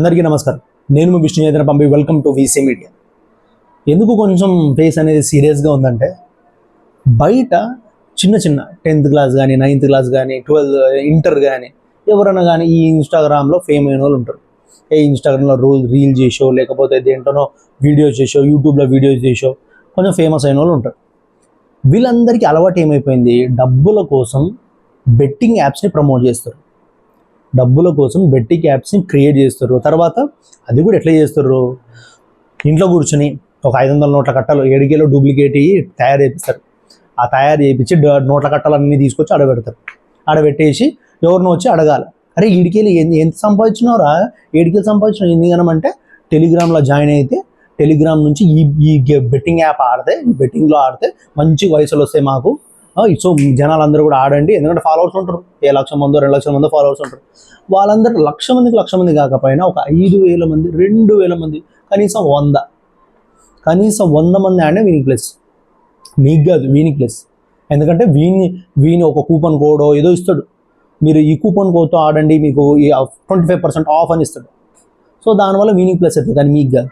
అందరికీ నమస్కారం. నేను మీ విష్ణు చంద్ర పంపి వెల్కమ్ టు వీసీ మీడియా ఎందుకు కొంచెం ఫేస్ అనేది సీరియస్గా ఉందంటే బయట చిన్న చిన్న టెన్త్ క్లాస్ కానీ నైన్త్ క్లాస్ కానీ ట్వెల్త్ ఇంటర్ కానీ ఎవరైనా కానీ ఈ ఇన్స్టాగ్రామ్లో ఫేమ్ అయిన వాళ్ళు ఉంటారు. ఏ ఇన్స్టాగ్రామ్లో రోల్ రీల్ చేసో లేకపోతే దేంట్లోనో వీడియోస్ చేసో యూట్యూబ్లో వీడియోస్ చేసో కొంచెం ఫేమస్ అయిన వాళ్ళు ఉంటారు. వీళ్ళందరికీ అలవాటు ఏమైపోయింది? డబ్బుల కోసం బెట్టింగ్ యాప్స్ని ప్రమోట్ చేస్తారు. డబ్బుల కోసం బెట్టింగ్ యాప్స్ని క్రియేట్ చేస్తారు తర్వాత అది కూడా ఎట్లా చేస్తారు ఇంట్లో కూర్చొని ఒక ఐదు వందల నోట్ల కట్టలు ఏడుకేలో డూప్లికేట్ అయ్యి తయారు చేపిస్తారు. ఆ తయారు చేయించి నోట్ల కట్టలన్నీ తీసుకొచ్చి అడబెడతారు ఆడబెట్టేసి ఎవరినో వచ్చి అడగాలి. అరే ఈడికేలు ఎంత ఎంత సంపాదించినారా? ఏడికేలు సంపాదించిన ఎన్ని గనం అంటే టెలిగ్రామ్లో జాయిన్ అయితే టెలిగ్రామ్ నుంచి ఈ ఈ బెట్టింగ్ యాప్ ఆడితే బెట్టింగ్లో ఆడితే మంచి వయసులు వస్తాయి మాకు. సో జనాలందరూ కూడా ఆడండి. ఎందుకంటే ఫాలోవర్స్ ఉంటారు. ఏ లక్ష మందో రెండు లక్షల మందో ఫాలోవర్స్ ఉంటారు. వాళ్ళందరూ లక్ష మందికి లక్ష మంది కాకపోయినా ఒక ఐదు వేల మంది రెండు వేల మంది కనీసం వంద కనీసం వంద మంది ఆడే వీనికి ప్లస్ మీకు కాదు వీనికి ప్లస్ ఎందుకంటే వీని వీని ఒక కూపన్ కోడో ఏదో ఇస్తాడు. మీరు ఈ కూపన్ కోడ్తో ఆడండి మీకు ట్వంటీ ఫైవ్ పర్సెంట్ ఆఫ్ అని ఇస్తాడు. సో దానివల్ల వీనికి ప్లస్ అవుతుంది కానీ మీకు కాదు.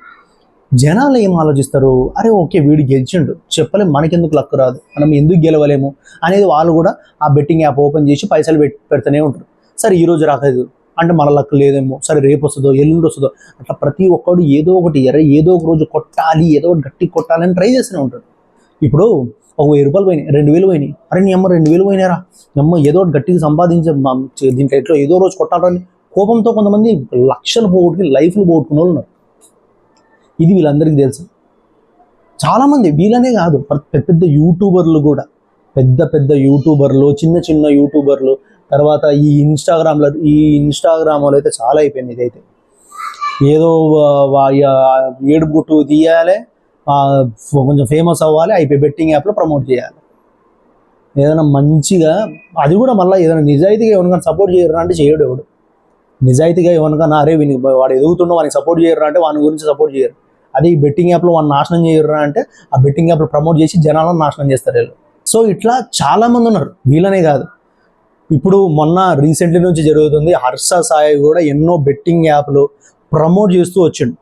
జనాలు ఏం ఆలోచిస్తారు? అరే ఓకే వీడు గెలిచిండు. చెప్పలేము మనకెందుకు లక్ రాదు? మనం ఎందుకు గెలవలేము? అనేది వాళ్ళు కూడా ఆ బెట్టింగ్ యాప్ ఓపెన్ చేసి పైసలు పెడుతూనే ఉంటారు. సరే ఈరోజు రాలేదు. అంటే మన లక్ లేదేమో. సరే రేపు వస్తుందో ఎల్లుండి వస్తుందో. అట్లా ప్రతి ఒక్కడు ఏదో ఒకటి ఎర్ర ఏదో ఒక రోజు కొట్టాలి ఏదో ఒకటి గట్టి కొట్టాలని ట్రై చేస్తూనే ఉంటాడు. ఇప్పుడు ఒక వెయ్యి రూపాయలు పోయినాయి రెండు వేలు పోయినాయి. అరే నీ అమ్మ రెండు వేలు పోయినారా అమ్మ ఏదో ఒకటి గట్టిగా సంపాదించే దీంట్లో ఎట్లా ఏదో రోజు కొట్టాలని కోపంతో కొంతమంది లక్షలు పోగొట్టుకుని లైఫ్లు పోగొట్టుకునే వాళ్ళు ఉన్నారు. ఇది వీళ్ళందరికీ తెలుసు. చాలామంది వీళ్ళనే కాదు పెద్ద పెద్ద యూట్యూబర్లు కూడా. పెద్ద పెద్ద యూట్యూబర్లు చిన్న చిన్న యూట్యూబర్లు తర్వాత ఈ ఇన్స్టాగ్రామ్లో ఈ ఇన్స్టాగ్రామ్లో అయితే చాలా అయిపోయింది ఇదైతే. ఏదో వా- ఏడుపు గుట్టు తీయాలి కొంచెం ఫేమస్ అవ్వాలి అయిపోయి బెట్టింగ్ యాప్లో ప్రమోట్ చేయాలి. ఏదైనా మంచిగా అది కూడా మళ్ళీ ఏదైనా నిజాయితీగా ఎవరికైనా సపోర్ట్ చేయరు అంటే చేయడు ఎవడు. నిజాయితీగా ఎవరికైనా అరే వీని వాడు ఎదుగుతుండో వానికి సపోర్ట్ చేయరు అంటే వాని గురించి సపోర్ట్ చేయరు. అదే ఈ బెట్టింగ్ యాప్లో వాళ్ళు నాశనం చేయరు అంటే ఆ బెట్టింగ్ యాప్లో ప్రమోట్ చేసి జనాలను నాశనం చేస్తారు వీళ్ళు. సో ఇట్లా చాలా మంది ఉన్నారు. వీళ్ళనే కాదు. ఇప్పుడు మొన్న రీసెంట్లీ నుంచి జరుగుతుంది హర్ష సాయి కూడా ఎన్నో బెట్టింగ్ యాప్లు ప్రమోట్ చేస్తూ వచ్చిండు.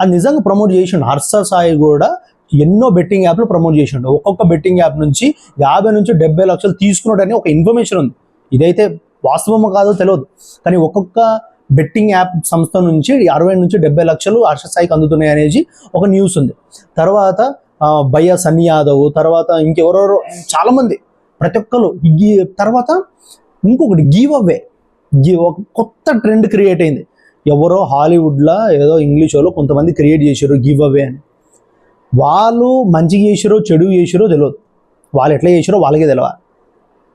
అది నిజంగా ప్రమోట్ చేసిండు. హర్ష సాయి కూడా ఎన్నో బెట్టింగ్ యాప్లు ప్రమోట్ చేసిండు. ఒక్కొక్క బెట్టింగ్ యాప్ నుంచి యాభై నుంచి డెబ్బై లక్షలు తీసుకున్నాడని ఒక ఇన్ఫర్మేషన్ ఉంది. ఇదైతే వాస్తవమో కాదో తెలియదు. కానీ ఒక్కొక్క బెట్టింగ్ యాప్ సంస్థ నుంచి అరవై నుంచి డెబ్బై లక్షలు హర్ష స్థాయికి అందుతున్నాయి అనేది ఒక న్యూస్ ఉంది. తర్వాత ఆ, సన్నీ యాదవ్ తర్వాత ఇంకెవరెవరో చాలామంది ప్రతి ఒక్కరు తర్వాత ఇంకొకటి గివ్ అవే గివ్ ఒక కొత్త ట్రెండ్ క్రియేట్ అయింది. ఎవరో హాలీవుడ్లో ఏదో ఇంగ్లీష్ వాళ్ళు కొంతమంది క్రియేట్ చేశారు గివ్ అవే అని. వాళ్ళు మంచిగా చేసిరో చెడు చేసిరో తెలియదు వాళ్ళు ఎట్లా చేసిరో వాళ్ళకే తెలియాలి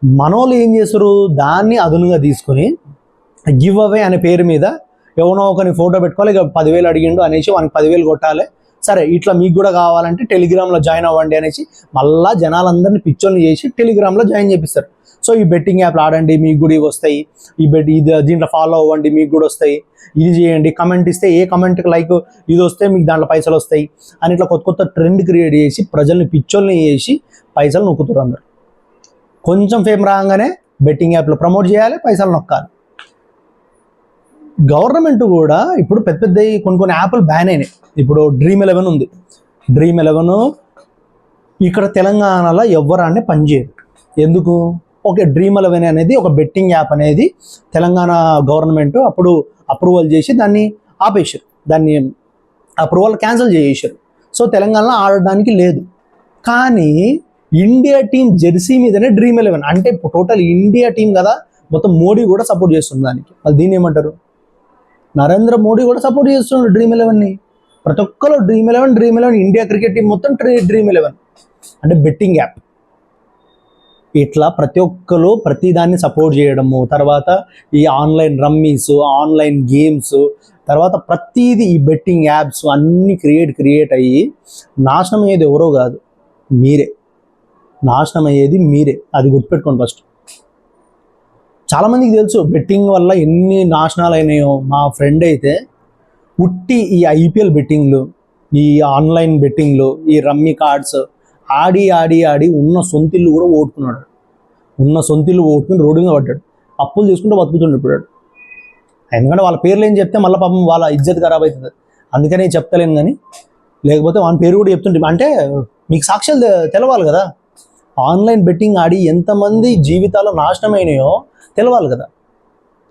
మనోళ్ళు ఏం చేస్తారు? దాన్ని అదునుగా తీసుకొని గివ్ అవే అనే పేరు మీద ఎవనో ఒకరిని ఫోటో పెట్టుకోవాలి. ఇక పదివేలు అడిగిండు అనేసి వానికి పదివేలు కొట్టాలి. సరే ఇట్లా మీకు కూడా కావాలంటే టెలిగ్రామ్లో జాయిన్ అవ్వండి అనేసి మళ్ళా జనాలందరినీ పిక్చర్లు చేసి టెలిగ్రామ్లో జాయిన్ చేపిస్తారు. సో ఈ బెట్టింగ్ యాప్లు ఆడండి మీకు కూడా ఇవి వస్తాయి. ఈ బెట్ ఇది దీంట్లో ఫాలో అవ్వండి మీకు కూడా వస్తాయి. ఇది చేయండి కమెంట్ ఇస్తే ఏ కమెంట్కి లైక్ ఇది వస్తే మీకు దాంట్లో పైసలు వస్తాయి. అని ఇట్లా కొత్త కొత్త ట్రెండ్ క్రియేట్ చేసి ప్రజల్ని పిచ్చోల్ని చేసి పైసలు నొక్కుతారు అందరు. కొంచెం ఫేమ్ రాగానే బెట్టింగ్ యాప్లో ప్రమోట్ చేయాలి పైసలు నొక్కాలి. గవర్నమెంట్ కూడా ఇప్పుడు పెద్ద పెద్ద కొన్ని కొన్ని యాప్లు బ్యాన్ అయినాయి. ఇప్పుడు డ్రీమ్ ఎలెవెన్ ఉంది. డ్రీమ్ ఎలెవెన్ ఇక్కడ తెలంగాణలో ఎవ్వరాన్ని పనిచేయదు ఎందుకు? ఓకే డ్రీమ్ ఎలెవెన్ అనేది ఒక బెట్టింగ్ యాప్ అనేది తెలంగాణ గవర్నమెంట్ అప్పుడు అప్రూవల్ చేసి దాన్ని ఆపేశారు. దాన్ని అప్రూవల్ క్యాన్సిల్ చేసేసారు సో తెలంగాణలో ఆడడానికి లేదు. కానీ ఇండియా టీం జెర్సీ మీదనే డ్రీమ్ ఎలెవెన్ అంటే టోటల్ ఇండియా టీం కదా మొత్తం మోడీ కూడా సపోర్ట్ చేస్తుంది దానికి. మరి దీన్ని ఏమంటారు? నరేంద్ర మోడీ కూడా సపోర్ట్ చేస్తున్నాడు డ్రీమ్ ఎలెవెన్ని ప్రతి ఒక్కరు dream eleven dream eleven India cricket team మొత్తం డ్రీమ్ ఎలెవెన్ అంటే బెట్టింగ్ యాప్ ఇట్లా ప్రతి ఒక్కరు ప్రతి దాన్ని సపోర్ట్ చేయడము తర్వాత ఈ ఆన్లైన్ రమ్మీస్ ఆన్లైన్ గేమ్స్ తర్వాత ప్రతిదీ ఈ బెట్టింగ్ యాప్స్ అన్నీ క్రియేట్ క్రియేట్ అయ్యి నాశనం అయ్యేది ఎవరో కాదు మీరే. నాశనం అయ్యేది మీరే. అది గుర్తుపెట్టుకోండి ఫస్ట్ చాలామందికి తెలుసు బెట్టింగ్ వల్ల ఎన్ని నాశనాలు అయినాయో. మా ఫ్రెండ్ అయితే ఉట్టి ఈ ఐపీఎల్ బెట్టింగ్లు ఈ ఆన్లైన్ బెట్టింగ్లు ఈ రమ్మీ కార్డ్స్ ఆడి ఆడి ఆడి ఉన్న సొంతిల్లు కూడా ఓడుకున్నాడు ఉన్న సొంతిల్లు ఓడుకుని రోడ్డు మీద పడ్డాడు. అప్పులు తీసుకుంటూ బతుకుతుండే ఇప్పుడు ఎందుకంటే వాళ్ళ పేర్లు ఏం చెప్తే మళ్ళీ పాపం వాళ్ళ ఇజ్జత్ ఖరాబ్ అవుతుంది. అందుకనే చెప్తలేను కానీ లేకపోతే వాళ్ళ పేరు కూడా చెప్తుంటే అంటే మీకు సాక్ష్యాలు తెలవాలి కదా. ఆన్లైన్ బెట్టింగ్ ఆడి ఎంతమంది జీవితాలు నాశనమైనాయో తెలవాలి కదా.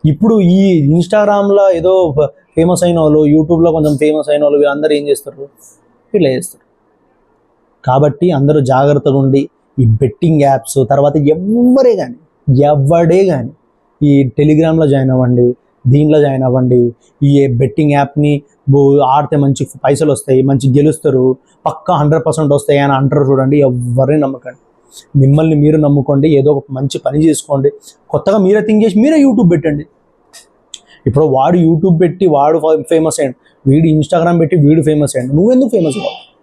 ఇప్పుడు ఈ ఇన్స్టాగ్రామ్లో ఏదో ఫేమస్ అయిన వాళ్ళు యూట్యూబ్లో కొంచెం ఫేమస్ అయిన వాళ్ళు వీళ్ళందరూ ఏం చేస్తారు? వీళ్ళు చేస్తారు. కాబట్టి అందరూ జాగ్రత్తగా ఉండి ఈ బెట్టింగ్ యాప్స్ తర్వాత ఎవ్వరే కానీ ఎవడే కానీ ఈ టెలిగ్రామ్లో జాయిన్ అవ్వండి దీంట్లో జాయిన్ అవ్వండి. ఈ బెట్టింగ్ యాప్ని ఆడితే మంచి పైసలు వస్తాయి మంచి గెలుస్తారు పక్కా హండ్రెడ్ పర్సెంట్ వస్తాయి అని అంటారు చూడండి ఎవరిని నమ్మకండి. మిమ్మల్ని మీరు నమ్ముకోండి ఏదో ఒక మంచి పని చేసుకోండి. కొత్తగా మీరే థింక్ చేసి మీరే యూట్యూబ్ పెట్టండి. ఇప్పుడు వాడు యూట్యూబ్ పెట్టి వాడు ఫేమస్ అయ్యాడు. వీడు ఇన్స్టాగ్రామ్ పెట్టి వీడు ఫేమస్ అయ్యాడు. నువ్వెందుకు ఫేమస్ అవ్వవు?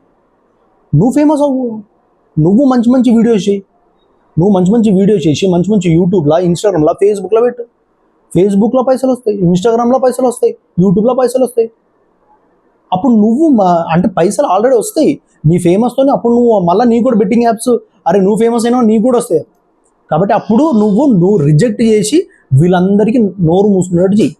నువ్వు ఫేమస్ అవ్వు. నువ్వు మంచి మంచి వీడియోస్ చేయి. నువ్వు మంచి మంచి వీడియోస్ చేసి మంచి మంచి యూట్యూబ్లో ఇన్స్టాగ్రామ్లో ఫేస్బుక్లో పెట్టు. ఫేస్బుక్లో పైసలు వస్తాయి ఇన్స్టాగ్రామ్లో పైసలు వస్తాయి యూట్యూబ్లో పైసలు వస్తాయి. అప్పుడు నువ్వు మా- అంటే పైసలు ఆల్రెడీ వస్తాయి. నీ ఫేమస్తోనే అప్పుడు నువ్వు మళ్ళీ నీ కూడా బెట్టింగ్ యాప్స్ అరే నువ్వు ఫేమస్ అయినా నీకు కూడా వస్తాయి. కాబట్టి అప్పుడు నువ్వు నువ్వు రిజెక్ట్ చేసి వీళ్ళందరికీ నోరు మూసుకున్నట్టు చెయ్యి.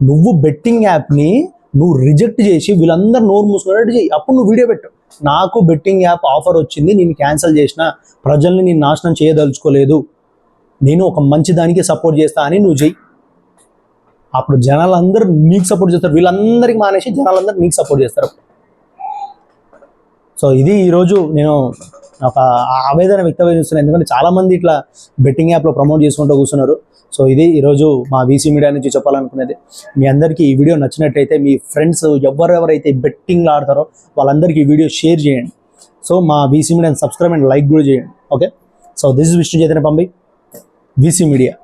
నువ్వు బెట్టింగ్ యాప్ని నువ్వు రిజెక్ట్ చేసి వీళ్ళందరూ నోరు మూసుకున్నట్టు చెయ్యి. అప్పుడు నువ్వు వీడియో పెట్టు. నాకు బెట్టింగ్ యాప్ ఆఫర్ వచ్చింది నేను క్యాన్సిల్ చేసిన. ప్రజల్ని నేను నాశనం చేయదలుచుకోలేదు. నేను ఒక మంచి దానికి సపోర్ట్ చేస్తా అని నువ్వు చెయ్యి. అప్పుడు జనాలందరూ నీకు సపోర్ట్ చేస్తారు. వీళ్ళందరికీ మానేసి జనాలందరూ నీకు సపోర్ట్ చేస్తారు. సో ఇది ఈరోజు నేను ఒక ఆవేదన వ్యక్తపరుస్తున్నాను ఎందుకంటే చాలామంది ఇట్లా బెట్టింగ్ యాప్లో ప్రమోట్ చేసుకుంటూ కూర్చున్నారు. సో ఇది ఈరోజు మా వీసీ మీడియా నుంచి చెప్పాలనుకునేది. మీ అందరికీ ఈ వీడియో నచ్చినట్టయితే మీ ఫ్రెండ్స్ ఎవరెవరైతే బెట్టింగ్లో ఆడతారో వాళ్ళందరికీ ఈ వీడియో షేర్ చేయండి. సో మా వీసీ మీడియాని సబ్స్క్రైబ్ అండ్ లైక్ కూడా చేయండి. Okay so this is Vishnu Chaitanya పంపి వీసీ మీడియా